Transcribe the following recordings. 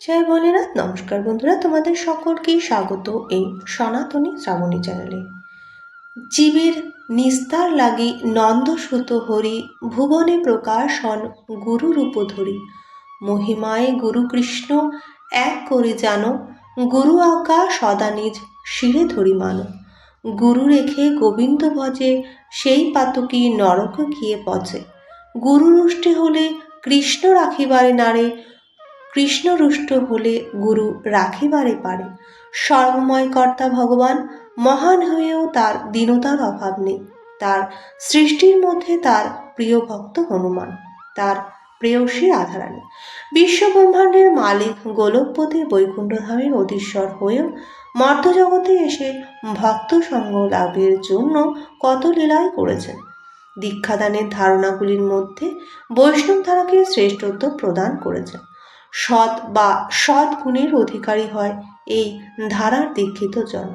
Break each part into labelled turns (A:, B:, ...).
A: জয় ভোলেনাথ, নমস্কার বন্ধুরা, তোমাদের সকলকেই স্বাগত এই সনাতনী শ্রাবণী চ্যানেলে। জীবের নিস্তার লাগি নন্দসুত হরি, ভুবনে প্রকাশ হন গুরুরূপ ধরি। মহিমায় গুরু কৃষ্ণ এক করে জানো, গুরু আজ্ঞা সদা নিজ শিরে ধরি মানো। গুরু রেখে গোবিন্দ ভজে, সেই পাতকি নরক গিয়ে পচে। গুরু রুষ্টে হলে কৃষ্ণ রাখিবারে নারে কৃষ্ণরুষ্ট হলে গুরু রাখিবারে পারে। সর্বময় কর্তা ভগবান মহান হয়েও তার দীনতার অভাব নেই। তার সৃষ্টির মধ্যে তার প্রিয় ভক্ত হনুমান। তার প্রেয়সী রাধারানী। বিশ্বব্রহ্মাণ্ডের মালিক গোলকপতি বৈকুণ্ঠধামের অধীশ্বর হয়েও মর্তজগতে এসে ভক্ত সঙ্গ লাভের জন্য কত লীলাই করেছেন। দীক্ষাদানের ধারণাগুলির মধ্যে বৈষ্ণব ধারাকে শ্রেষ্ঠত্ব প্রদান করেছেন। সৎ বা সৎ গুণের অধিকারী হয় এই ধারার দীক্ষিত জন।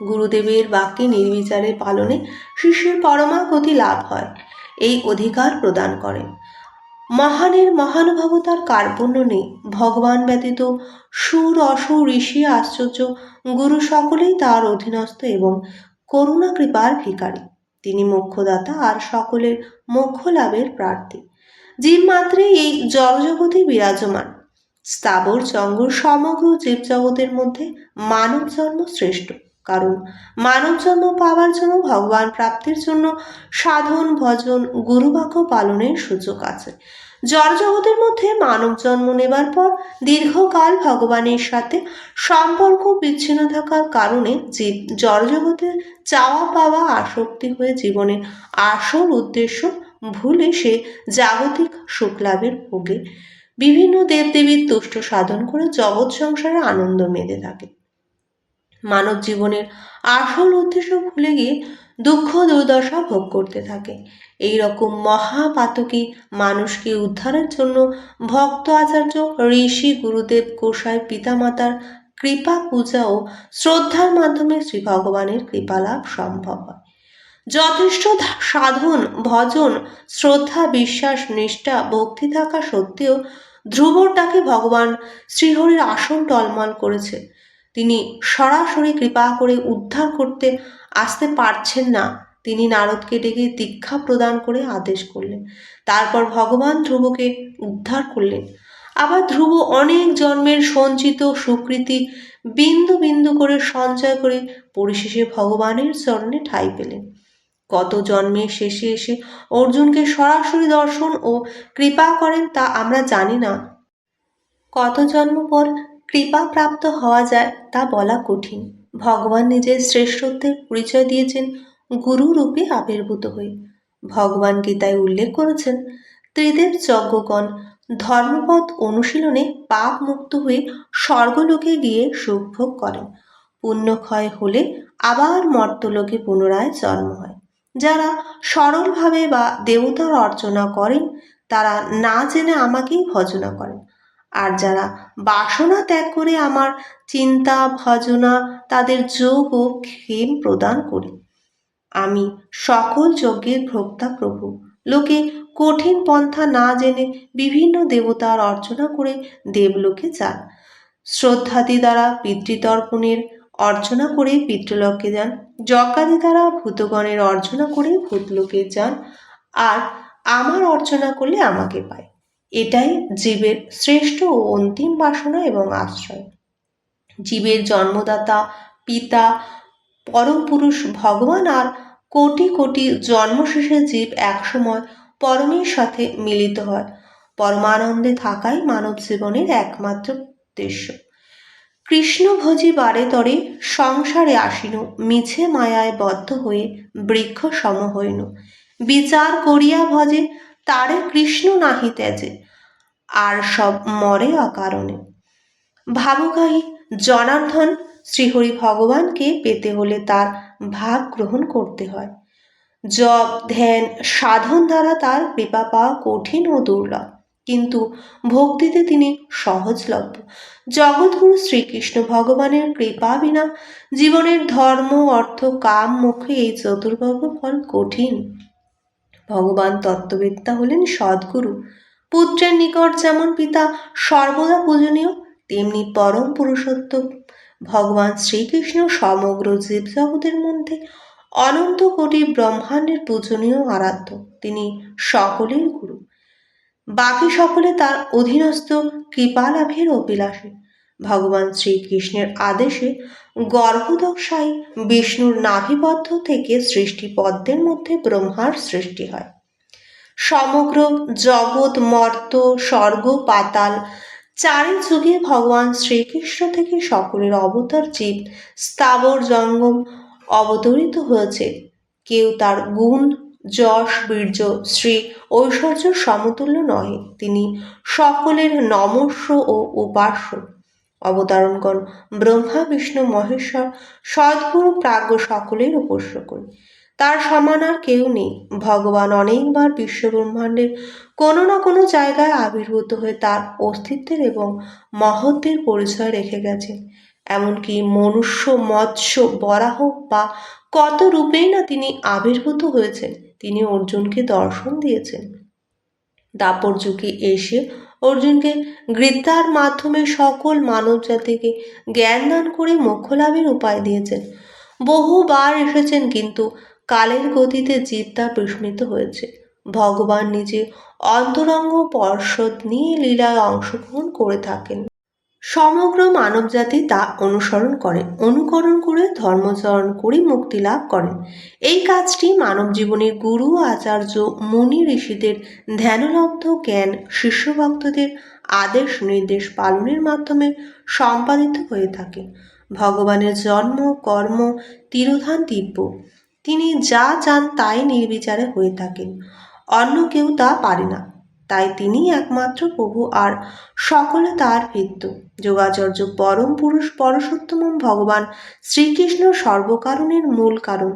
A: গুরুদেবের বাক্যে নির্বিচারে পালনে শিষ্যের পরমাগতি লাভ হয়, এই অধিকার প্রদান করেন মহানের মহানুভবতার কার্পণ্য নেই। ভগবান ব্যতীত সুর অসুর ঋষি আশ্চর্য গুরু সকলেই তার অধীনস্থ এবং করুণা কৃপার ভিকারী তিনি মোক্ষদাতা আর সকলের মোক্ষ লাভের প্রার্থী। জীব মাত্রে এই জড়জগতে বিরাজমান। স্থাবর জঙ্গল সমগ্র জীবজগতের মধ্যে মানব জন্ম শ্রেষ্ঠ। কারণ মানব জন্ম পাওয়ার জন্য ভগবান প্রাপ্তির জন্য সাধন, ভজন, গুরুবাক্য পালনের সুযোগ আছে। জড়জগতের মধ্যে মানব জন্ম নেবার পর দীর্ঘকাল ভগবানের সাথে সম্পর্ক বিচ্ছিন্ন থাকার কারণে জীব জড়জগতে চাওয়া পাওয়া আসক্তি হয়ে জীবনের আসল উদ্দেশ্য ভুলে সে জাগতিক সুখলাভের ভোগে বিভিন্ন দেবদেবীর তুষ্ট সাধন করে জগৎ সংসারে আনন্দ মেতে থাকে। মানব জীবনের আসল উদ্দেশ্য ভুলে গিয়ে দুঃখ দুর্দশা ভোগ করতে থাকে। এই রকম মহাপাতকী মানুষকে উদ্ধারের জন্য ভক্ত আচার্য ঋষি গুরুদেব গোসাই পিতামাতার কৃপা পূজা ও শ্রদ্ধার মাধ্যমে শ্রী ভগবানের কৃপালাভ সম্ভব হয়। যথেষ্ট সাধন, ভজন, শ্রদ্ধা, বিশ্বাস, নিষ্ঠা, ভক্তি থাকা সত্ত্বেও ধ্রুবর তাকে ভগবান শ্রীহরির আসন টলমল করেছে। তিনি সরাসরি কৃপা করে উদ্ধার করতে আসতে পারছেন না। তিনি নারদকে ডেকে দীক্ষা প্রদান করে আদেশ করলেন। তারপর ভগবান ধ্রুবকে উদ্ধার করলেন। আবার ধ্রুব অনেক জন্মের সঞ্চিত সুকৃতি বিন্দু বিন্দু করে সঞ্চয় করে পরিশেষে ভগবানের চরণে ঠাঁই পেলেন। কত জন্মের শেষে এসে অর্জুনকে সরাসরি দর্শন ও কৃপা করেন তা আমরা জানি না। কত জন্ম পর কৃপা প্রাপ্ত হওয়া যায় তা বলা কঠিন। ভগবান নিজের শ্রেষ্ঠত্বের পরিচয় দিয়েছেন গুরু রূপে আবির্ভূত হয়ে। ভগবান গীতায় উল্লেখ করেছেন, ত্রিদেব যজ্ঞগণ ধর্মপথ অনুশীলনে পাপ মুক্ত হয়ে স্বর্গলোকে গিয়ে সুখভোগ করেন। পুণ্যক্ষয় হলে আবার মর্তলোকে পুনরায় জন্ম হয়। যারা সরলভাবে বা দেবতার অর্চনা করেন, তারা না জেনে আমাকেই ভজনা করেন। আর যারা বাসনা ত্যাগ করে আমার চিন্তা, ভজনা, তাদের যোগ ও ক্ষেম প্রদান করি। আমি সকল যজ্ঞের ভোক্তা প্রভু। লোকে কঠিন পন্থা না জেনে বিভিন্ন দেবতার অর্চনা করে দেবলোকে যান শ্রদ্ধাদি দ্বারা পিতৃতর্পণের অর্চনা করে পিতৃলোকে যান। যজ্ঞাদি দ্বারা ভূতগণের অর্চনা করে ভূতলোকে যান আর আমার অর্চনা করলে আমাকে পায়। এটাই জীবের শ্রেষ্ঠ ও অন্তিম বাসনা এবং আশ্রয়। জীবের জন্মদাতা, পিতা, পরম পুরুষ, ভগবান আর কোটি কোটি জন্মশেষে জীব একসময় পরমের সাথে মিলিত হয়। পরমানন্দে থাকাই মানব জীবনের একমাত্র উদ্দেশ্য। কৃষ্ণভোজী বারে তরে সংসারে আসিনু, মিছে মায়ায় বদ্ধ হয়ে বৃক্ষ সম হইন। বিচার করিয়া ভজে, তারে কৃষ্ণ নাহি ত্যাজে, আর সব মরে অকারণে। ভাবুকাহী জনার্ধন শ্রীহরি ভগবানকে পেতে হলে তার ভাগ গ্রহণ করতে হয়। জপ, ধ্যান, সাধন দ্বারা তার কৃপা পাওয়া কঠিন ও দুর্লভ। কিন্তু ভক্তিতে তিনি সহজলভ্য। জগৎগুরু শ্রীকৃষ্ণ ভগবানের কৃপা বিনা জীবনের ধর্ম, অর্থ, কাম, মুখে এই চতুর্বর্গ ফল কঠিন। ভগবান তত্ত্ববেত্তা হলেন সদ্গুরু। পুত্রের নিকট যেমন পিতা সর্বদা পূজনীয়, তেমনি পরম পুরুষোত্তম। ভগবান শ্রীকৃষ্ণ সমগ্র জীবজগতের মধ্যে অনন্ত কোটি ব্রহ্মাণ্ডের পূজনীয় আরাধ্য। তিনি সকলের গুরু। বাকি সকলে তার অধীনস্থ কৃপালাভের অভিলাষী। ভগবান শ্রীকৃষ্ণের আদেশে গর্ভদশায় বিষ্ণুর নাভিবদ্ধ থেকে সৃষ্টি পদ্মের মধ্যে ব্রহ্মার সৃষ্টি হয়। সমগ্র জগৎ, মর্ত, স্বর্গ, পাতাল চারি যুগে ভগবান শ্রীকৃষ্ণ থেকে সকলের অবতার জীব স্থাবর জঙ্গম অবতরিত হয়েছে। কেউ তার গুণ যশ, বীর্য, শ্রী ঐশ্বর্য সমতুল্য নহে। তিনি সকলের নমস্য ও উপাস্য। অবতারণগণ, ব্রহ্মা, বিষ্ণু, মহেশ্বর, সদ্গুরু, প্রাজ্ঞ সকলের উপস্য করি তার সমান আর কেউ নেই। ভগবান অনেকবার বিশ্বব্রহ্মাণ্ডের কোনো না কোনো জায়গায় আবির্ভূত হয়ে তার অস্তিত্বের এবং মহত্বের পরিচয় রেখে গেছেন এমনকি মনুষ্য, মৎস্য, বরাহ বা কত রূপেই না তিনি আবির্ভূত হয়েছেন। তিনি অর্জুনকে দর্শন দিয়েছেন। দাপর যুগে এসে অর্জুনকে গৃদ্ধার মাধ্যমে সকল মানব জাতিকে জ্ঞান দান করে মোক্ষ লাভের উপায় দিয়েছেন। বহুবার এসেছেন কিন্তু কালের গতিতে জীবতা বিস্মিত হয়েছে। ভগবান নিজে অন্তরঙ্গ পর্ষদ নিয়ে লীলায় অংশগ্রহণ করে থাকেন। সমগ্র মানবজাতি তা অনুসরণ করে, অনুকরণ করে, ধর্মচরণ করে, মুক্তি লাভ করেন এই কাজটি মানব জীবনের গুরু, আচার্য, মুনি ঋষিদের ধ্যানলব্ধ জ্ঞান, শিষ্যভক্তদের আদেশ নির্দেশ পালনের মাধ্যমে সম্পাদিত হয়ে থাকে। ভগবানের জন্ম, কর্ম, তিরোধান দিব্য। তিনি যা চান তাই নির্বিচারে হয়ে থাকেন। অন্য কেউ তা পারে না। তাই তিনি একমাত্র প্রভু আর সকলে তার ভিত্ত যোগাচার্য পরম পুরুষ পরশোত্তম ভগবান শ্রীকৃষ্ণ সর্বকারণের মূল কারণ।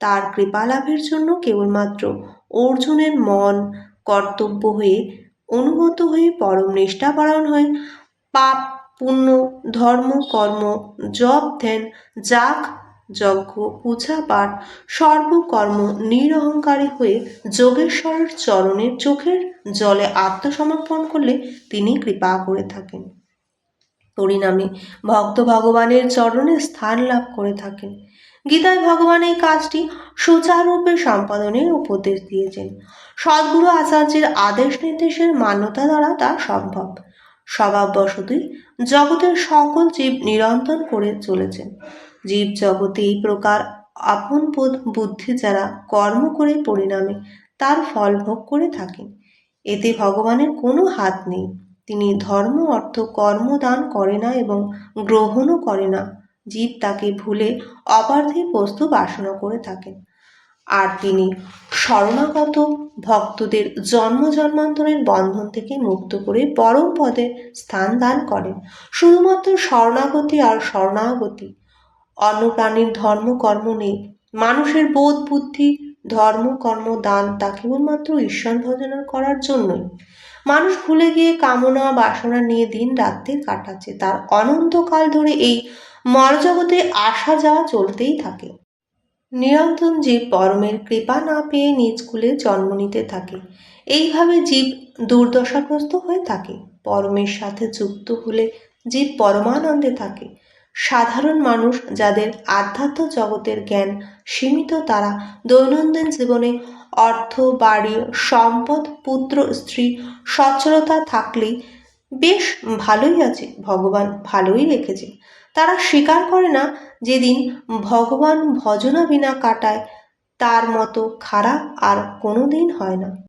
A: তার কৃপালাভের জন্য কেবলমাত্র অর্জুনের মন কর্তব্য হয়ে অনুগত হয়ে পরম নিষ্ঠাপরায়ণ হয়ে পাপ, পুণ্য, ধর্ম, কর্ম, জপ, ধ্যান, যাগ যজ্ঞ, পূজা পাঠ, সর্বকর্ম নিরহংকারী হয়ে যোগেশ্বরের চরণের চোখের জলে আত্মসমর্পণ করলে তিনি কৃপা করে থাকেন। পরিণামে ভক্ত ভগবানের চরণে স্থান লাভ করে থাকেন। গীতায় ভগবান এই কাজটি সুচারুরূপে সম্পাদনের উপদেশ দিয়েছেন। সদ্গুরু আচার্যের আদেশ নির্দেশের মান্যতা দ্বারা তা সম্ভব। স্বভাববশতই জগতের সকল জীব নিরন্তর করে চলেছেন। জীব জগতে এই প্রকার আপন বোধ বুদ্ধি যারা কর্ম করে পরিণামে, তার ফল ভোগ করে থাকেন। এতে ভগবানের কোনো হাত নেই। তিনি ধর্ম, অর্থ, কর্ম দান করে না এবং গ্রহণও করে না। জীব তাকে ভুলে অপার্থিব বস্তু বাসনা করে থাকেন। আর তিনি শরণাগত ভক্তদের জন্ম জন্মান্তরের বন্ধন থেকে মুক্ত করে পরম পদে স্থান দান করেন। শুধুমাত্র শরণাগতি আর শরণাগতি অন্য প্রাণীর ধর্ম কর্ম নেই। মানুষের বোধ, বুদ্ধি ধর্ম কর্ম দান তা কেবলমাত্র ঈশ্বর ভজনা করার জন্যই। মানুষ ভুলে গিয়ে কামনা, বাসনা নিয়ে দিন রাত্রি কাটাচ্ছে। তার অনন্তকাল ধরে এই মরজগতে আসা যাওয়া চলতেই থাকে। নিরন্তন জীব পরমের কৃপা না পেয়ে নিজ কুলে জন্ম নিতে থাকে। এইভাবে জীব দুর্দশাগ্রস্ত হয়ে থাকে। পরমের সাথে যুক্ত হলে জীব পরমানন্দে থাকে। সাধারণ মানুষ যাদের আধ্যাত্ম জগতের জ্ঞান সীমিত, তারা দৈনন্দিন জীবনে অর্থ, বাড়ি, সম্পদ, পুত্র, স্ত্রী, সচ্ছলতা থাকলেই বেশ ভালোই আছে, ভগবান ভালোই রেখেছে। তারা স্বীকার করে না যেদিন ভগবান ভজনা বিনা কাটায়, তার মতো খারাপ আর কোনো দিন হয় না।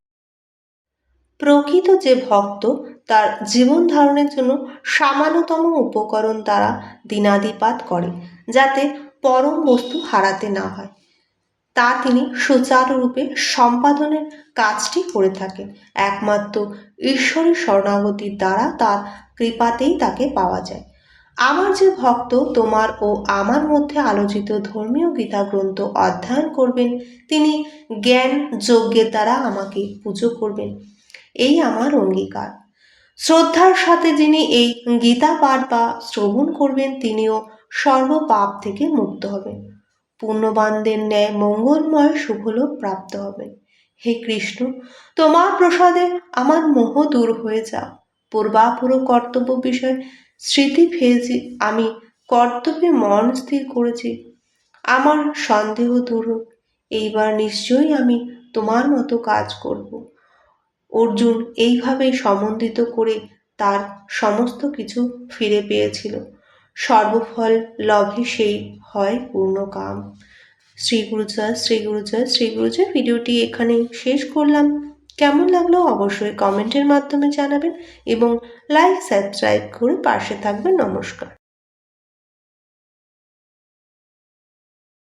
A: প্রকৃত যে ভক্ত, তার জীবন ধারণের জন্য সামান্যতম উপকরণ দ্বারা দিনাদিপাত করে, যাতে পরম বস্তু হারাতে না হয়। তা তিনি সুচারুরূপে সম্পাদনের কাজটি করে থাকেন। একমাত্র ঈশ্বরের শরণাগতির দ্বারা তার কৃপাতেই তাকে পাওয়া যায়। আমার যে ভক্ত, তোমার ও আমার মধ্যে আলোচিত ধর্মীয় গীতা গ্রন্থ অধ্যয়ন করবেন, তিনি জ্ঞান, যজ্ঞের দ্বারা আমাকে পুজো করবেন। এই আমার অঙ্গীকার। শ্রদ্ধার সাথে যিনি এই গীতা পাঠ বা শ্রবণ করবেন, তিনিও সর্বপাপ থেকে মুক্ত হবেন। পুণ্যবানদের ন্যায় মঙ্গলময় শুভলোক প্রাপ্ত হবেন। হে কৃষ্ণ, তোমার প্রসাদে আমার মোহ দূর হয়ে যা। পূর্বাপুরো কর্তব্য বিষয় স্মৃতি ফেলছি, আমি কর্তব্যে মন স্থির করেছি। আমার সন্দেহ দূর। এইবার নিশ্চয়ই আমি তোমার মতো কাজ করব। অর্জুন এইভাবেই সম্বন্ধিত করে তার সমস্ত কিছু ফিরে পেয়েছিল। সর্বফল লভে সেই হয় পূর্ণ কাম। শ্রী গুরুজয় শ্রী গুরুজয় শ্রী গুরুজয় ভিডিওটি এখানে শেষ করলাম। কেমন লাগল অবশ্যই কমেন্টের মাধ্যমে জানাবেন এবং লাইক সাবস্ক্রাইব করে পাশে থাকবেন। নমস্কার।